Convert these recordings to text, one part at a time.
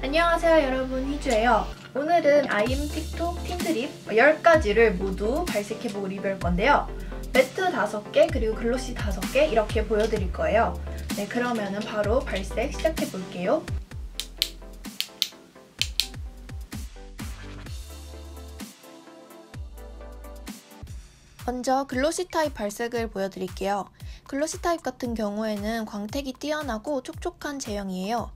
안녕하세요 여러분 희주예요. 오늘은 아임 틱톡 틴트립 10가지를 모두 발색해보고 리뷰할 건데요. 매트 5개 그리고 글로시 5개 이렇게 보여드릴 거예요. 네 그러면은 바로 발색 시작해볼게요. 먼저 글로시 타입 발색을 보여드릴게요. 글로시 타입 같은 경우에는 광택이 뛰어나고 촉촉한 제형이에요.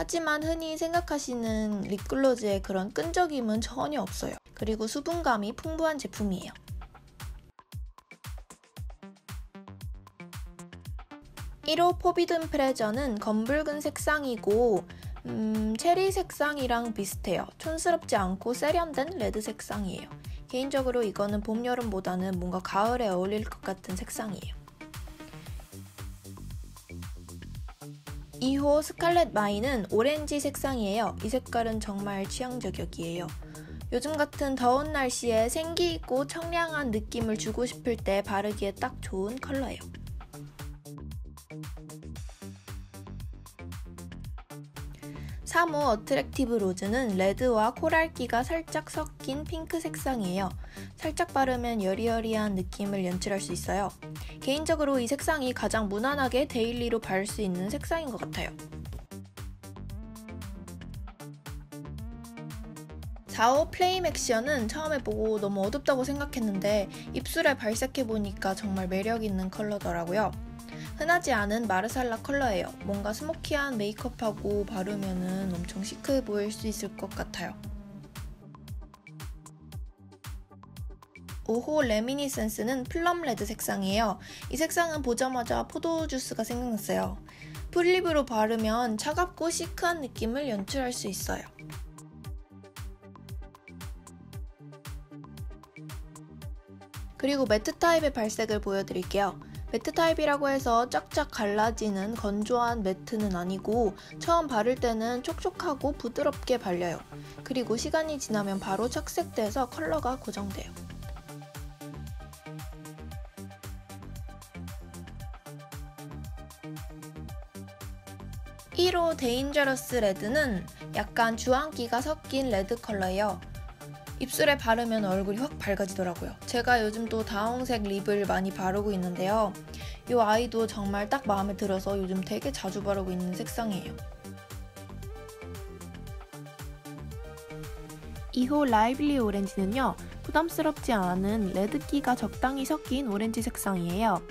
하지만 흔히 생각하시는 립글로즈의 그런 끈적임은 전혀 없어요. 그리고 수분감이 풍부한 제품이에요. (1호) 포비든 프레저는 검붉은 색상이고 음, 체리 색상이랑 비슷해요. 촌스럽지 않고 세련된 레드 색상이에요. 개인적으로 이거는 봄, 여름보다는 뭔가 가을에 어울릴 것 같은 색상이에요. 2호 스칼렛 마이는 오렌지 색상이에요. 이 색깔은 정말 취향 저격이에요. 요즘 같은 더운 날씨에 생기 있고 청량한 느낌을 주고 싶을 때 바르기에 딱 좋은 컬러예요. 3호 어트랙티브 로즈는 레드와 코랄기가 살짝 섞인 핑크 색상이에요. 살짝 바르면 여리여리한 느낌을 연출할 수 있어요. 개인적으로 이 색상이 가장 무난하게 데일리로 바를 수 있는 색상인 것 같아요. 4호 플레임 액션은 처음에 보고 너무 어둡다고 생각했는데 입술에 발색해보니까 정말 매력있는 컬러더라고요. 흔하지 않은 마르살라 컬러예요. 뭔가 스모키한 메이크업하고 바르면 엄청 시크해 보일 수 있을 것 같아요. 5호 레미니센스는 플럼 레드 색상이에요. 이 색상은 보자마자 포도 주스가 생각났어요. 풀립으로 바르면 차갑고 시크한 느낌을 연출할 수 있어요. 그리고 매트 타입의 발색을 보여드릴게요. 매트 타입이라고 해서 쫙쫙 갈라지는 건조한 매트는 아니고 처음 바를 때는 촉촉하고 부드럽게 발려요. 그리고 시간이 지나면 바로 착색돼서 컬러가 고정돼요. 1호 데인저러스 레드는 약간 주황기가 섞인 레드 컬러예요. 입술에 바르면 얼굴이 확 밝아지더라고요. 제가 요즘 또 다홍색 립을 많이 바르고 있는데요. 이 아이도 정말 딱 마음에 들어서 요즘 되게 자주 바르고 있는 색상이에요. 2호 라이블리 오렌지는요. 부담스럽지 않은 레드기가 적당히 섞인 오렌지 색상이에요.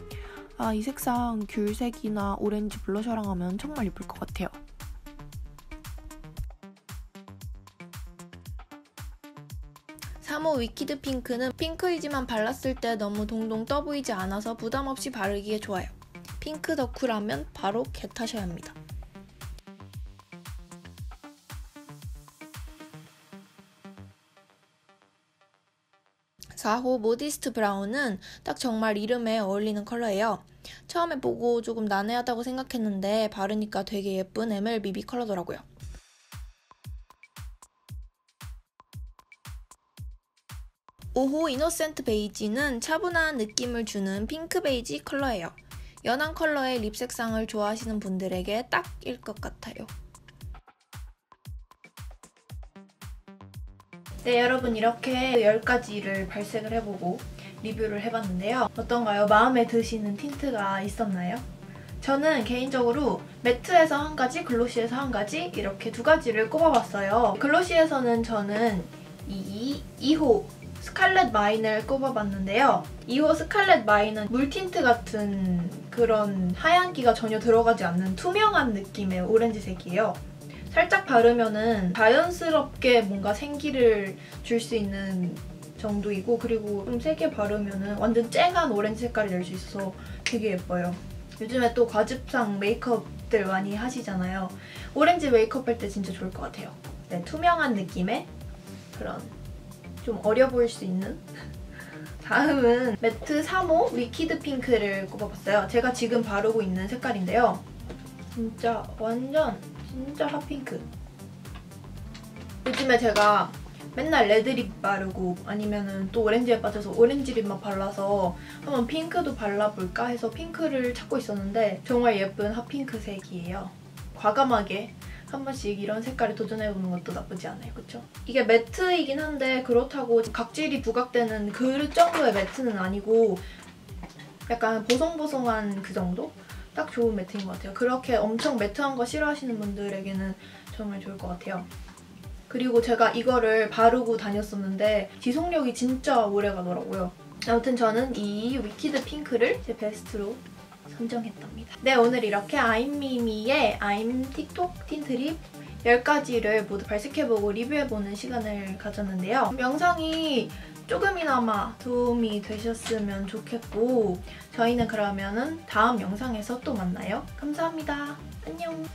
아, 이 색상 귤색이나 오렌지 블러셔랑 하면 정말 예쁠 것 같아요. 3호 위키드 핑크는 핑크이지만 발랐을 때 너무 동동 떠 보이지 않아서 부담없이 바르기에 좋아요. 핑크 덕후라면 바로 겟하셔야 합니다. 4호 모디스트 브라운은 딱 정말 이름에 어울리는 컬러예요. 처음에 보고 조금 난해하다고 생각했는데 바르니까 되게 예쁜 MLBB 컬러더라고요. 5호 이노센트 베이지는 차분한 느낌을 주는 핑크 베이지 컬러예요. 연한 컬러의 립 색상을 좋아하시는 분들에게 딱일 것 같아요. 네 여러분 이렇게 10가지를 발색을 해보고 리뷰를 해봤는데요. 어떤가요? 마음에 드시는 틴트가 있었나요? 저는 개인적으로 매트에서 한 가지, 글로시에서 한 가지 이렇게 두 가지를 꼽아봤어요. 글로시에서는 저는 이 2호 스칼렛 마인을 꼽아봤는데요. 2호 스칼렛 마인은 물틴트 같은 그런 하얀기가 전혀 들어가지 않는 투명한 느낌의 오렌지색이에요. 살짝 바르면은 자연스럽게 뭔가 생기를 줄 수 있는 정도이고 그리고 좀 세게 바르면은 완전 쨍한 오렌지 색깔이 낼 수 있어서 되게 예뻐요. 요즘에 또 과즙상 메이크업들 많이 하시잖아요. 오렌지 메이크업 할 때 진짜 좋을 것 같아요. 네, 투명한 느낌의 그런 좀 어려 보일 수 있는 다음은 매트 3호 위키드 핑크를 꼽아봤어요. 제가 지금 바르고 있는 색깔인데요. 진짜 완전 진짜 핫핑크. 요즘에 제가 맨날 레드립 바르고 아니면 또 오렌지에 빠져서 오렌지립만 발라서 한번 핑크도 발라볼까 해서 핑크를 찾고 있었는데 정말 예쁜 핫핑크색이에요. 과감하게 한 번씩 이런 색깔을 도전해보는 것도 나쁘지 않아요. 그쵸? 이게 매트이긴 한데 그렇다고 각질이 부각되는 그 정도의 매트는 아니고 약간 보송보송한 그 정도? 딱 좋은 매트인 것 같아요. 그렇게 엄청 매트한 거 싫어하시는 분들에게는 정말 좋을 것 같아요. 그리고 제가 이거를 바르고 다녔었는데 지속력이 진짜 오래 가더라고요. 아무튼 저는 이 위키드 핑크를 제 베스트로 선정했답니다. 네, 오늘 이렇게 아임미미의 아임 틱톡 틴트립 10가지를 모두 발색해보고 리뷰해보는 시간을 가졌는데요. 영상이 조금이나마 도움이 되셨으면 좋겠고 저희는 그러면은 다음 영상에서 또 만나요. 감사합니다. 안녕.